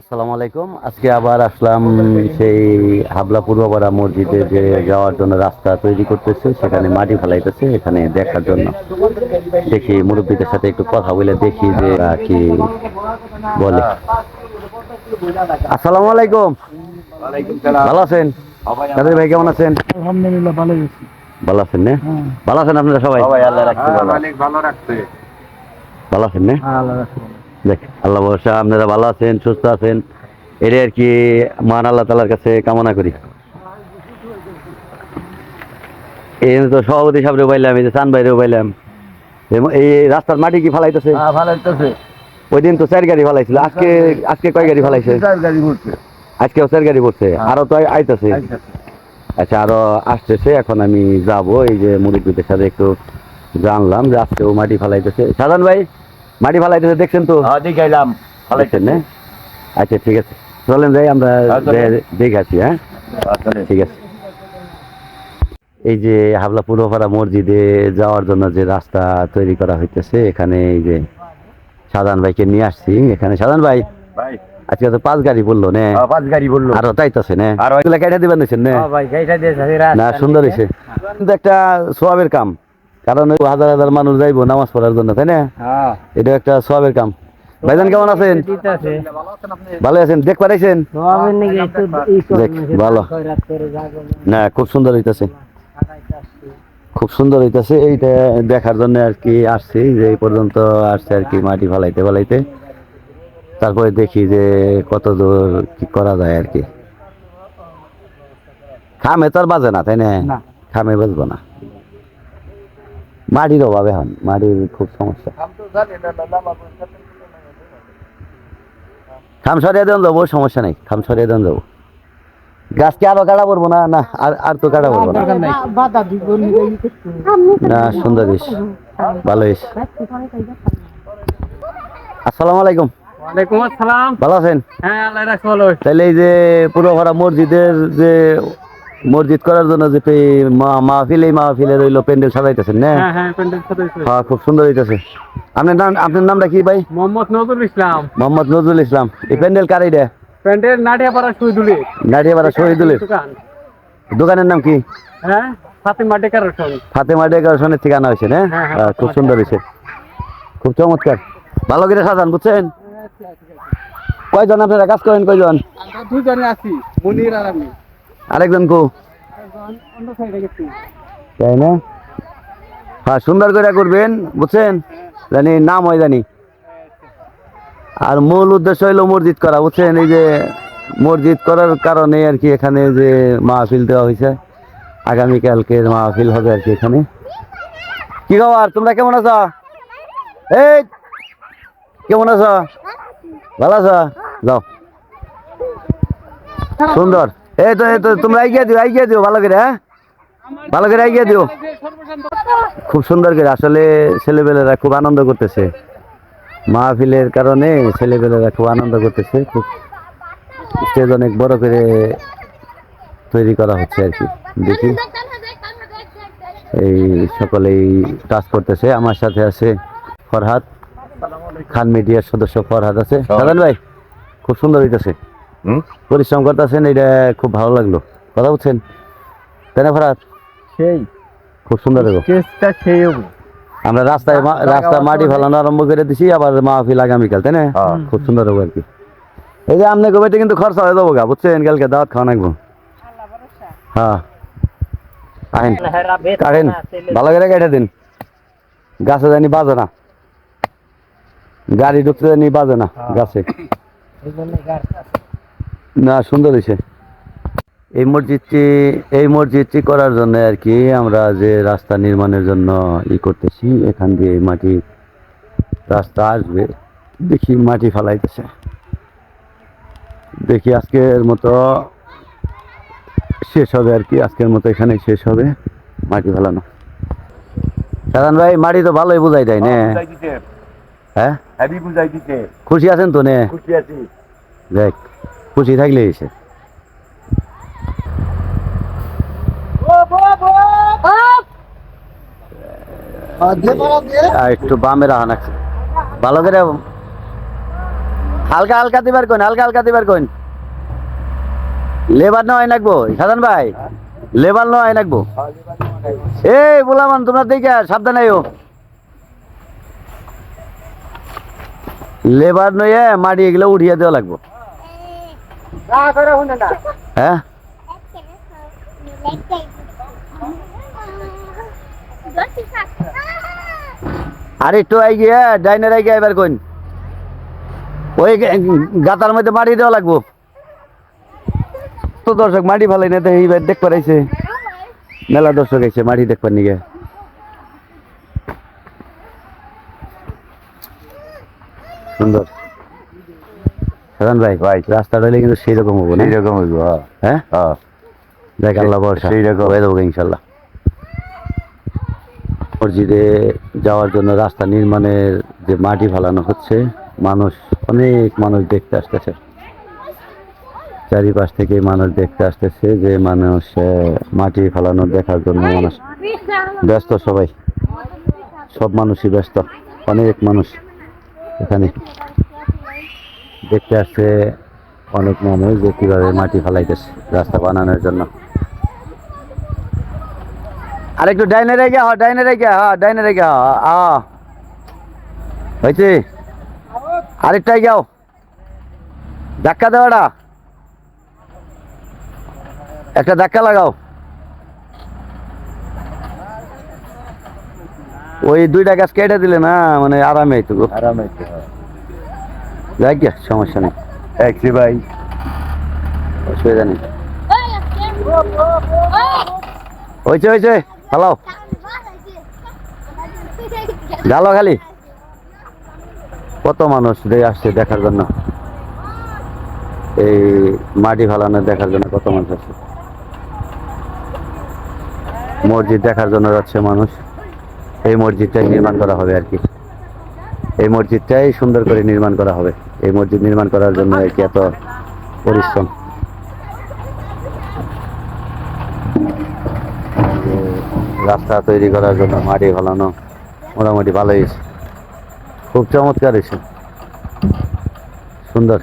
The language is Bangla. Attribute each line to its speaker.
Speaker 1: আসসালামু আলাইকুম। আজকে আবার আসলাম সেই হাবলা পূর্বপাড়া মসজিদে যে যাওয়ার জন্য রাস্তা তৈরি করতেছে সেখানে মাটি ফেলাইতেছে এখানে দেখার জন্য। দেখি মুরব্বীদের সাথে একটু কথা বলে দেখি যে কি বলে। আসসালামু আলাইকুম। ভালো আছেন? কাদের ভাই কেমন আছেন?
Speaker 2: আলহামদুলিল্লাহ ভালো গেছি
Speaker 1: ভালো আছেন না?
Speaker 2: হ্যাঁ।
Speaker 1: ভালো আছেন আপনারা সবাই?
Speaker 3: মালিক ভালো। রাখছে।
Speaker 1: ভালো আছেন না?
Speaker 2: হ্যাঁ আল্লাহ
Speaker 1: দেখ আল্লাহ ভরসা আপনারা ভালো আছেন সুস্থ আছেন এটাই আর কি মান আল্লাহ তালার কাছে কামনা করি। এই তো সভাপতি সাহেবরেও পাইলাম এই যে চান বাইরেও পাইলাম এই- রাস্তার মাটি কি ফালাইতেছে?
Speaker 2: হ্যাঁ
Speaker 1: ওই দিন তো চার গাড়ি ফালাইছিল আজকে আজকে কয় গাড়ি ফালাইছে?
Speaker 2: চার গাড়ি ঘুরছে।
Speaker 1: আজকেও চার গাড়ি পড়ছে আরও তো আইতেছে? আচ্ছা আরও আসতেছে এখন আমি যাব এই যে মুরব্বীদের সাথে একটু জানলাম যে আজকেও মাটি ফালাইতেছে। সাধারণ ভাই? মাটি ফালাইতেছে দেখছেন তো?
Speaker 3: হ্যাঁ দেখাইলাম।
Speaker 1: দেখছেন না? আচ্ছা ঠিক আছে। চলেন যাই আমরা
Speaker 3: হ্যাঁ,
Speaker 1: দেখে আসি হ্যাঁ? ঠিক আছে। এই যে হাবলা পূর্বপাড়া মসজিদে যাওয়ার জন্য যে রাস্তা তৈরি করা হইতেছে এখানে এই যে সাধারণ ভাইকে নিয়ে আসছি। এখানে সাধারণ ভাই
Speaker 3: ভাই।
Speaker 1: আজকে তো পাঁচ গাড়ি বলল নে?
Speaker 3: হ্যাঁ, পাঁচ গাড়ি বলল।
Speaker 1: আরও তাইতেছে নে?
Speaker 3: আরো-
Speaker 1: এগুলা কেটে দিবেন নিছেন নে?
Speaker 2: হ্যাঁ ভাই গাড়িটা দিয়ে যাবে
Speaker 1: না সুন্দর হয়েছে একটা সোয়াবের কাম। কারণ ওই হাজার হাজার মানুষ যাইবো নামাজ পড়ার জন্য তাই না?
Speaker 2: হ্যাঁ।
Speaker 1: এটা একটা সোয়াবের কাম। ভাইজান কেমন আছেন? ভালো আছেন? দেখ পারাইছেন ভালো। না খুব সুন্দর হইতাছে। খুব সুন্দর হইতাছে। এইটা দেখার জন্য আর কি আসছি যে এই পর্যন্ত আসছে আর কি মাটি ফালাইতে ফালাইতে। তারপরে দেখি যে কত দূর কি করা যায় আর কি। খামে তো আর বাজে না তাই না। খামে বাজবো না। মাটির অভাব এখন মাটির খুব সমস্যা। খাম সরিয়ে দেন যাব সমস্যা নেই খাম সরিয়ে দেন যাব গাছকে আরও কাটা পড়ব না না আর আর তো কাটা পড়ব না।
Speaker 2: দিব
Speaker 1: সুন্দর ইস ভালো ইস। আসসালামু আলাইকুম।
Speaker 2: ওয়ালাইকুম আসসালাম।
Speaker 1: ভালো আছেন?
Speaker 2: হ্যাঁ আল্লাহ ভালো।
Speaker 1: তাহলে এই যে পুরোভরা মসজিদের যে মসজিদ করার জন্য যে মাহফিল এই মাহফিলের রইল প্যান্ডেল সাজাইতেছেন না?
Speaker 2: হ্যাঁ হ্যাঁ প্যান্ডেল সাজাইছে।
Speaker 1: হ্যাঁ খুব সুন্দর হইতেছে। আপনার নাম আপনার নামটা কি ভাই?
Speaker 2: মোহাম্মদ নজরুল ইসলাম।
Speaker 1: মোহাম্মদ নজরুল ইসলাম। এই প্যান্ডেল কার এটা
Speaker 2: প্যান্ডেল নাটিয়াপাড়া শহীদুলি
Speaker 1: নাটিয়াপাড়া শহীদুলের।
Speaker 2: দোকান।
Speaker 1: দোকানের নাম কি?
Speaker 2: হ্যাঁ ফাতেমা ডেকারেশন
Speaker 1: ফাতেমা ডেকোরেশনের ঠিকানা হয়েছে না?
Speaker 2: হ্যাঁ, হ্যাঁ,
Speaker 1: হ্যাঁ, খুব সুন্দর হয়েছে খুব চমৎকার। ভালো করে সাজান বুঝছেন? কয়জন আপনারা? কাজ করেন কয়জন?
Speaker 2: দুজনে আছি মনির আর আমি।
Speaker 1: আরেকজন কো। তাই না? হ্যাঁ সুন্দর করে করবেন, বুঝছেন? জানি নাম হয় জানি। আর মূল উদ্দেশ্য হইল মসজিদ করা, বুঝছেন? এই যে মসজিদ করার কারণে আর কি এখানে যে মাহফিল দেওয়া হয়েছে আগামীকালকে মাহফিল হবে আর কি এখানে। কি খবর? তোমরা কেমন আছো? এই, কেমন আছো? ভালো আছো? যাও। সুন্দর। এই তো এই তো তোমরা এগিয়ে দিও এগিয়ে দিও ভালো করে হ্যাঁ? ভালো করে এগিয়ে দিও। খুব সুন্দর করে আসলে ছেলেপেলেরা খুব আনন্দ করতেছে। মাহফিলের কারণে ছেলেপেলেরা খুব আনন্দ করতেছে খুব স্টেজ অনেক বড় করে তৈরি করা হচ্ছে আর কি। দেখি। এই সকলেই কাজ করতেছে আমার সাথে আছে ফরহাদ খান মিডিয়ার সদস্য ফরহাদ আছে। সাধান ভাই খুব সুন্দর হইতেছে। পরিশ্রম করতেছেন এটা খুব ভালো লাগল। কথা বলছেন? তাই না ফরহাদ
Speaker 2: সেই।
Speaker 1: খুব সুন্দর
Speaker 2: সেই
Speaker 1: আমরা রাস্তায় রাস্তা মাটি ফেলানো আরম্ভ করে দিছি আবার মাহফিল আগামীকাল তাই না?
Speaker 3: হ্যাঁ।
Speaker 1: খুব সুন্দর হবে আর কি। এই যে আপনি গোবেতে কিন্তু খরচা হয়ে যাব গা বুঝছেন? কালকে দাওয়াত খাওয়া নাকবো। হ্যাঁ। আহেন। কাটেন। ভালো করে কেটে দিন। গাছে জানি বাজে না। গাড়ি ঢুকতে জানি বাজে না গাছে। না সুন্দর হয়েছে। এই মসজিদটি এই মসজিদটি করার জন্য আর কি আমরা যে রাস্তা নির্মাণের জন্য ই করতেছি এখান দিয়ে মাটি রাস্তা আসবে। দেখি মাটি ফালাইতেছে। দেখি আজকের মতো শেষ হবে আর কি আজকের মতো এখানে শেষ হবে মাটি ফেলানো। সাধারণ ভাই মাটি তো ভালোই বোঝাই দেয় নে। হ্যাঁ?
Speaker 3: দিতে
Speaker 1: খুশি আছেন তো নে?
Speaker 3: খুশি আছি।
Speaker 1: দেখ। খুশি থাকলে এসে। একটু বামে রাখা না ভালো করে হালকা হালকা দিবার কোন হালকা হালকা দিবার কোন লেবার নয় নাকবো সাধান ভাই। লেবার নয় নাকবো। এই বলামান তোমরা দেখে সাবধানে আইও। লেবার নয়ে মাটি এগুলো উঠিয়ে দেওয়া লাগবো। হ্যাঁ? আর একটু আই গিয়ে ডাইনের আই গিয়ে এবার কোন ওই গাতার মধ্যে মাটি দেওয়া লাগবো। তো দর্শক, মাটি ভালো না এইবার দেখ পারাইছে মেলা দর্শক এসে মাটি দেখবার নিগে। সুন্দর। সাধান ভাই ভাই রাস্তাটা হলে কিন্তু সেই রকম হব না?
Speaker 3: সেই রকম হইব হ্যাঁ।
Speaker 1: হ্যাঁ?
Speaker 3: হ্যাঁ।
Speaker 1: দেখ আল্লাহ বর্ষা
Speaker 3: সেই রকম।
Speaker 1: হয়ে দেবো ইনশাল্লাহ। মসজিদে যাওয়ার জন্য রাস্তা নির্মাণের যে মাটি ফালানো হচ্ছে মানুষ অনেক মানুষ দেখতে আসতেছে। চারিপাশ থেকে মানুষ দেখতে আসতেছে যে মানুষ মাটি ফালানো দেখার জন্য মানুষ ব্যস্ত সবাই। সব মানুষই ব্যস্ত অনেক মানুষ এখানে। দেখতে আসছে অনেক মানুষ যে কীভাবে মাটি ফালাইতেছে, রাস্তা বানানোর জন্য। আর একটু ডাইনে রেখে হ ডাইনে রেখে হ ডাইনে রেখে হ হয়েছে? আরেকটাই যাও ধাক্কা দেওয়াটা একটা ধাক্কা লাগাও। ওই দুইটা গাছ কেটে দিলে না মানে আরামে
Speaker 3: আরাম হ্যাঁ।
Speaker 1: যাই সমস্যা নেই।
Speaker 3: একশো ভাই,
Speaker 1: অসুবিধা নেই। হয়েছে হয়েছে হ্যালো গালো খালি। কত মানুষ আসছে দেখার জন্য। এই মাটি ফালানো দেখার জন্য কত মানুষ আসছে। মসজিদ দেখার জন্য যাচ্ছে মানুষ। এই মসজিদটাই নির্মাণ করা হবে আর কি। এই মসজিদটাই সুন্দর করে নির্মাণ করা হবে। এই মসজিদ নির্মাণ করার জন্য কি এত পরিশ্রম। রাস্তা তৈরি করার জন্য, মাটি ফলানো মোটামুটি ভালোই খুব চমৎকার হয়েছে। সুন্দর।